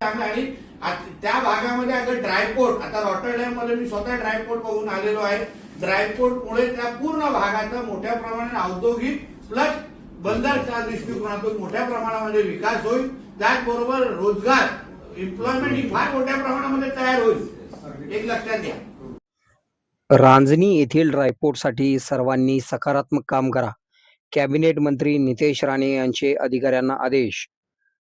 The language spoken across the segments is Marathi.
आणि त्या भागामध्ये आता ड्रायपोर्ट आता रॉटरडॅममध्ये मी स्वतः ड्रायपोर्ट बघून आलेलो आहे. ड्रायपोर्टमुळे त्या पूर्ण भागाचा मोठ्या प्रमाणात औद्योगिक प्लस बंदरच्या दृष्टिकोनातून मोठ्या प्रमाणामध्ये विकास होईल. त्याचबरोबर रोजगार एम्प्लॉयमेंट ही फार मोठ्या प्रमाणामध्ये तयार होईल. एक लक्षात घ्या. रांजणी येथील ड्रायपोर्टसाठी सर्वांनी सकारात्मक काम करा. कॅबिनेट मंत्री नितेश राणे यांचे अधिकाऱ्यांना आदेश.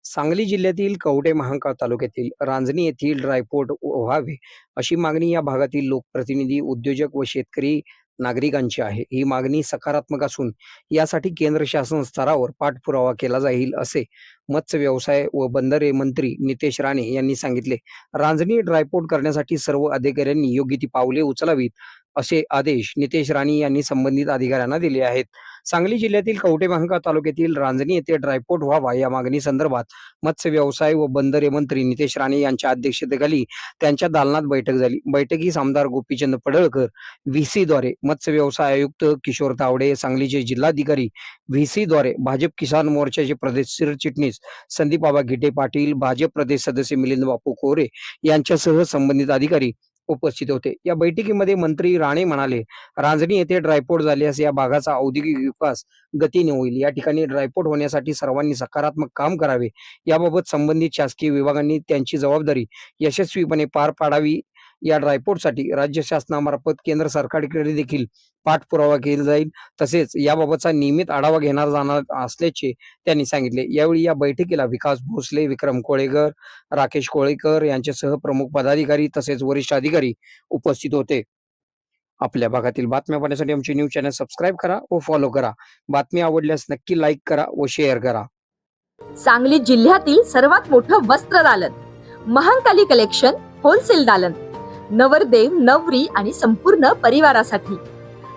सांगली जिल्ह्यातील कवडे महांकाळ तालुक्यातील रांजणी येथील ड्रायपोर्ट व्हावे अशी मागणी या भागातील लोकप्रतिनिधी उद्योजक व शेतकरी नागरिकांची आहे. ही मागणी सकारात्मक असून यासाठी केंद्र शासन स्तरावर पाठपुरावा केला जाईल असे मत्स्य व्यवसाय व बंदरे मंत्री नितेश राणे यांनी सांगितले. रांजणी ड्रायपोर्ट करण्यासाठी सर्व अधिकाऱ्यांनी योग्य ती पावले उचलावीत असे आदेश नितेश राणे यांनी संबंधित अधिकाऱ्यांना दिले आहेत. सांगली जिल्ह्यातील कवठे तालुक्यातील रांजणी येथे ड्रायपोर्ट व्हावा या मागणी संदर्भात मत्स्य व्यवसाय व बंदरे मंत्री नितेश राणे यांच्या अध्यक्षतेखाली त्यांच्या दालनात बैठक झाली. बैठकीस आमदार गोपीचंद पडळकर व्हीसी द्वारे मत्स्य व्यवसाय आयुक्त किशोर तावडे सांगलीचे जिल्हाधिकारी व्हीसी द्वारे भाजप किसान मोर्चाचे प्रदेश सरचिटणीस संदीप बाबा गिटे पाटील भाजप प्रदेश सदस्य मिलिंद बापू कोरे यांच्यासह संबंधित अधिकारी उपस्थित होते. या बैठकीमध्ये मंत्री राणे म्हणाले रांजणी येथे ड्रायपोर्ट झाल्यास या भागाचा औद्योगिक विकास गतीने होईल. या ठिकाणी ड्रायपोर्ट होण्यासाठी सर्वांनी सकारात्मक काम करावे. याबाबत संबंधित शासकीय विभागांनी त्यांची जबाबदारी यशस्वीपणे पार पाडावी या ड्रायपोर्टसाठी राज्य शासनामार्फत केंद्र सरकारकडे देखील पाठपुरावा केला जाईल. तसेच याबाबतचा नियमित आढावा घेणार जाणार असल्याचे त्यांनी सांगितले. यावेळी या बैठकीला विकास भोसले विक्रम कोळेकर राकेश कोळेकर यांच्यासह प्रमुख पदाधिकारी तसेच वरिष्ठ अधिकारी उपस्थित होते. आपल्या भागातील बातम्या पाहण्यासाठी आमचे न्यूज चॅनल सबस्क्राईब करा व फॉलो करा. बातमी आवडल्यास नक्की लाईक करा व शेअर करा. सांगली जिल्ह्यातील सर्वात मोठं वस्त्र दालन महांकाली कलेक्शन होलसेल दालन नवरदेव नवरी आणि संपूर्ण परिवारासाठी.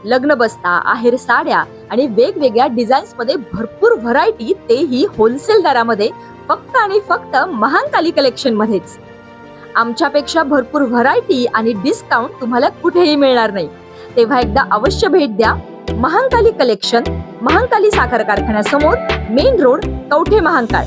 लग्न बस्ता आहेर साड्या आणि वेगवेगळ्या डिझाईन्समध्ये भरपूर व्हरायटी तेही होलसेल दरामध्ये फक्त आणि फक्त महानकाली कलेक्शन मध्येच. आमच्यापेक्षा भरपूर व्हरायटी आणि डिस्काउंट तुम्हाला कुठेही मिळणार नाही. तेव्हा एकदा अवश्य भेट द्या. महांकाली कलेक्शन महांकाली साखर कारखान्यासमोर मेन रोड कवठे महांकाळ.